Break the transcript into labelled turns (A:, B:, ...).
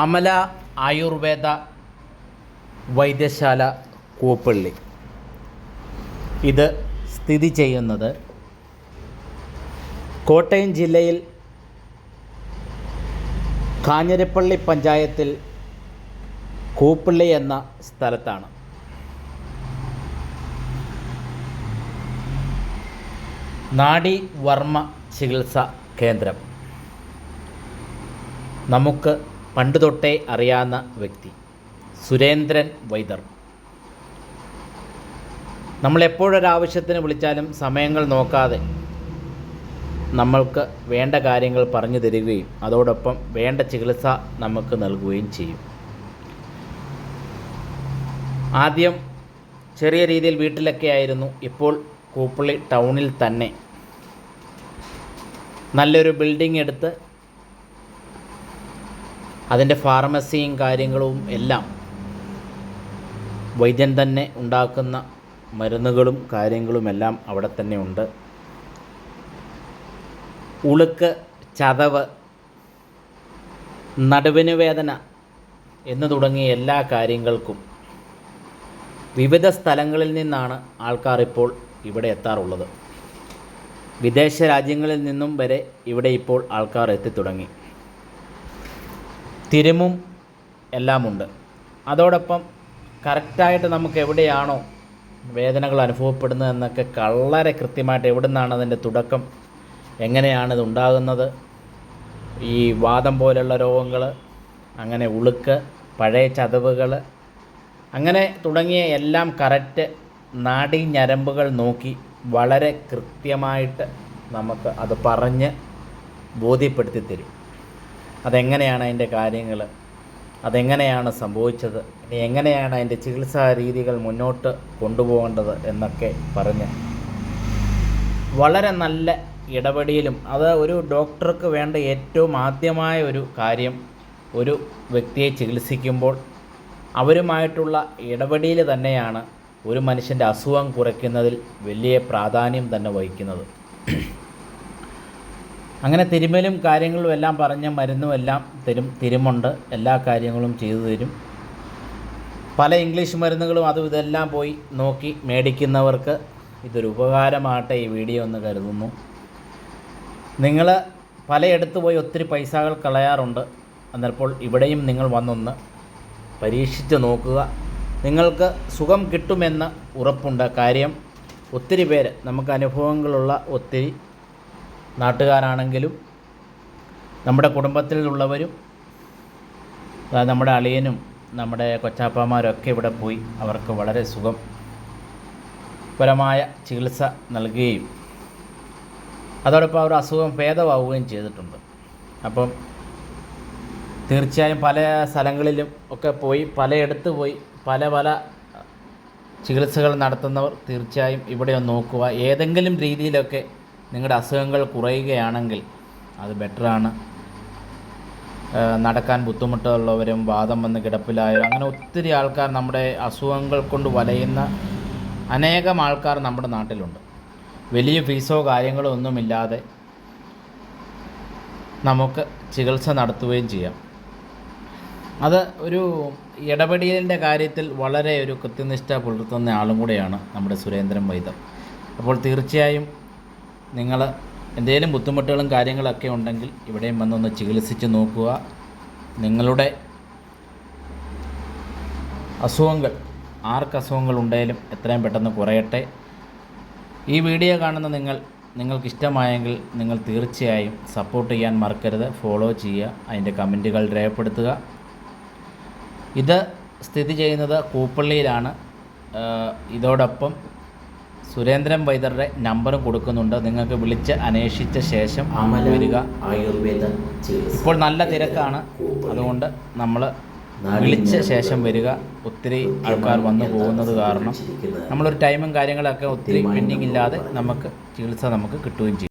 A: അമല ആയുർവേദ വൈദ്യശാല കൂപ്പള്ളി. ഇത് സ്ഥിതി ചെയ്യുന്നത് കോട്ടയം ജില്ലയിൽ കാഞ്ഞിരപ്പള്ളി പഞ്ചായത്തിൽ കൂപ്പള്ളി എന്ന സ്ഥലത്താണ്. നാടി വർമ്മ ചികിത്സാ കേന്ദ്രം. നമുക്ക് പണ്ട് തൊട്ടേ അറിയാവുന്ന വ്യക്തി. സുരേന്ദ്രൻ വൈദർ. നമ്മളെപ്പോഴൊരാവശ്യത്തിന് വിളിച്ചാലും സമയങ്ങൾ നോക്കാതെ നമ്മൾക്ക് വേണ്ട കാര്യങ്ങൾ പറഞ്ഞു തരികയും അതോടൊപ്പം വേണ്ട ചികിത്സ നമുക്ക് നൽകുകയും ചെയ്യും. ആദ്യം ചെറിയ രീതിയിൽ വീട്ടിലൊക്കെ ആയിരുന്നു. ഇപ്പോൾ കൂപ്പള്ളി ടൗണിൽ തന്നെ. നല്ലൊരു ബിൽഡിംഗ് എടുത്ത് അതിന്റെ ഫാർമസിയും കാര്യങ്ങളും എല്ലാം വൈദ്യൻ തന്നെ ഉണ്ടാക്കുന്ന മരുന്നുകളും കാര്യങ്ങളുമെല്ലാം അവിടെ തന്നെ ഉണ്ട്. ഉളുക്ക് ചതവ് നടുവിന് വേദന എന്ന് തുടങ്ങിയ എല്ലാ കാര്യങ്ങൾക്കും വിവിധ സ്ഥലങ്ങളിൽ നിന്നാണ് ആൾക്കാർ ഇപ്പോൾ ഇവിടെ എത്താറുള്ളത്. വിദേശ രാജ്യങ്ങളിൽ നിന്നും വരെ ഇവിടെ ഇപ്പോൾ ആൾക്കാർ എത്തിത്തുടങ്ങി. തിരുമും എല്ലാമുണ്ട്. അതോടൊപ്പം കറക്റ്റായിട്ട് നമുക്ക് എവിടെയാണോ വേദനകൾ അനുഭവപ്പെടുന്നത് എന്നൊക്കെ വളരെ കൃത്യമായിട്ട് എവിടെ നിന്നാണ് അതിന്റെ തുടക്കം എങ്ങനെയാണ് ഇത് ഉണ്ടാകുന്നത് ഈ വാദം പോലുള്ള രോഗങ്ങൾ അങ്ങനെ ഉളുക്ക് പഴയ ചതവുകൾ അങ്ങനെ തുടങ്ങിയ എല്ലാം കറക്റ്റ് നാഡീ ഞരമ്പുകൾ നോക്കി വളരെ കൃത്യമായിട്ട് നമുക്ക് അത് പറഞ്ഞ് ബോധ്യപ്പെടുത്തി തരും അതെങ്ങനെയാണ് അതിന്റെ കാര്യങ്ങൾ? അതെങ്ങനെയാണ് സംഭവിച്ചത്? ഇനി എങ്ങനെയാണ് അതിന്റെ ചികിത്സാ രീതികൾ മുന്നോട്ട് കൊണ്ടുപോകേണ്ടത് എന്നൊക്കെ പറഞ്ഞ് വളരെ നല്ല ഇടപെടലും അത് ഒരു ഡോക്ടർക്ക് വേണ്ട ഏറ്റവും ആദ്യമായ ഒരു കാര്യം ഒരു വ്യക്തിയെ ചികിത്സിക്കുമ്പോൾ അവരുമായിട്ടുള്ള ഇടപെടൽ തന്നെയാണ് ഒരു മനുഷ്യന്റെ അസുഖം കുറയ്ക്കുന്നതിൽ വലിയ പ്രാധാന്യം തന്നെ വഹിക്കുന്നത്. അങ്ങനെ തിരുമലും കാര്യങ്ങളും എല്ലാം പറഞ്ഞ മരുന്നും എല്ലാം തരും തിരുമുണ്ട്. എല്ലാ കാര്യങ്ങളും ചെയ്തു തരും. പല ഇംഗ്ലീഷ് മരുന്നുകളും അതും ഇതെല്ലാം പോയി നോക്കി മേടിക്കുന്നവർക്ക് ഇതൊരു ഉപകാരമാകട്ടെ ഈ വീഡിയോ എന്ന് കരുതുന്നു. നിങ്ങൾ പലയിടത്ത് പോയി ഒത്തിരി പൈസകൾ കളയാറുണ്ട്. എന്നപ്പോൾ ഇവിടെയും നിങ്ങൾ വന്നൊന്ന് പരീക്ഷിച്ച് നോക്കുക. നിങ്ങൾക്ക് സുഖം കിട്ടുമെന്ന് ഉറപ്പുണ്ട്. കാര്യം ഒത്തിരി പേര് നമുക്ക് അനുഭവങ്ങളുള്ള ഒത്തിരി നാട്ടുകാരാണെങ്കിലും നമ്മുടെ കുടുംബത്തിലുള്ളവരും നമ്മുടെ അളിയനും നമ്മുടെ കൊച്ചാപ്പമാരൊക്കെ ഇവിടെ പോയി അവർക്ക് വളരെ സുഖം പരമായ ചികിത്സ നൽകുകയും അതോടൊപ്പം അവർ അസുഖം ഭേദമാവുകയും ചെയ്തിട്ടുണ്ട്. അപ്പം തീർച്ചയായും പല സ്ഥലങ്ങളിലും ഒക്കെ പോയി പലയിടത്ത് പോയി പല പല ചികിത്സകൾ നടത്തുന്നവർ തീർച്ചയായും ഇവിടെ നോക്കുക. ഏതെങ്കിലും രീതിയിലൊക്കെ നിങ്ങളുടെ അസുഖങ്ങൾ കുറയുകയാണെങ്കിൽ അത് ബെറ്ററാണ്. നടക്കാൻ ബുദ്ധിമുട്ടുള്ളവരും വാദം വന്ന് കിടപ്പിലായവരും അങ്ങനെ ഒത്തിരി ആൾക്കാർ നമ്മുടെ അസുഖങ്ങൾ കൊണ്ട് വലയുന്ന അനേകം ആൾക്കാർ നമ്മുടെ നാട്ടിലുണ്ട്. വലിയ ഫീസോ കാര്യങ്ങളോ ഒന്നുമില്ലാതെ നമുക്ക് ചികിത്സ നടത്തുകയും ചെയ്യാം. അത് ഒരു ഇടപെടലിന്റെ കാര്യത്തിൽ വളരെ ഒരു കൃത്യനിഷ്ഠ പുലർത്തുന്ന ആളും കൂടെയാണ് നമ്മുടെ സുരേന്ദ്രൻ വൈദ്യം അപ്പോൾ തീർച്ചയായും നിങ്ങൾ എന്തെങ്കിലും ബുദ്ധിമുട്ടുകളും കാര്യങ്ങളൊക്കെ ഉണ്ടെങ്കിൽ ഇവിടെയും വന്നൊന്ന് ചികിത്സിച്ച് നോക്കുക. നിങ്ങളുടെ അസുഖങ്ങൾ ആർക്ക് അസുഖങ്ങൾ ഉണ്ടെങ്കിലും എത്രയും പെട്ടെന്ന് കുറയട്ടെ. ഈ വീഡിയോ കാണുന്ന നിങ്ങൾ നിങ്ങൾക്ക് ഇഷ്ടമായെങ്കിൽ നിങ്ങൾ തീർച്ചയായും സപ്പോർട്ട് ചെയ്യാൻ മറക്കരുത്. ഫോളോ ചെയ്യുക അതിന്റെ കമന്റുകൾ രേഖപ്പെടുത്തുക. ഇത് സ്ഥിതി ചെയ്യുന്നത് കൂപ്പള്ളിയിലാണ്. ഇതോടൊപ്പം സുരേന്ദ്രൻ വൈദ്യരുടെ നമ്പറും കൊടുക്കുന്നുണ്ട്. നിങ്ങൾക്ക് വിളിച്ച് അന്വേഷിച്ച ശേഷം വരിക.
B: ആയുർവേദ
A: ഇപ്പോൾ നല്ല തിരക്കാണ്. അതുകൊണ്ട് നമ്മൾ വിളിച്ച ശേഷം വരിക. ഒത്തിരി ആൾക്കാർ വന്നു പോകുന്നത് കാരണം നമ്മളൊരു ടൈമും കാര്യങ്ങളൊക്കെ ഒത്തിരി പെൻഡിങ് ഇല്ലാതെ നമുക്ക് ചികിത്സ നമുക്ക് കിട്ടുകയും ചെയ്യും.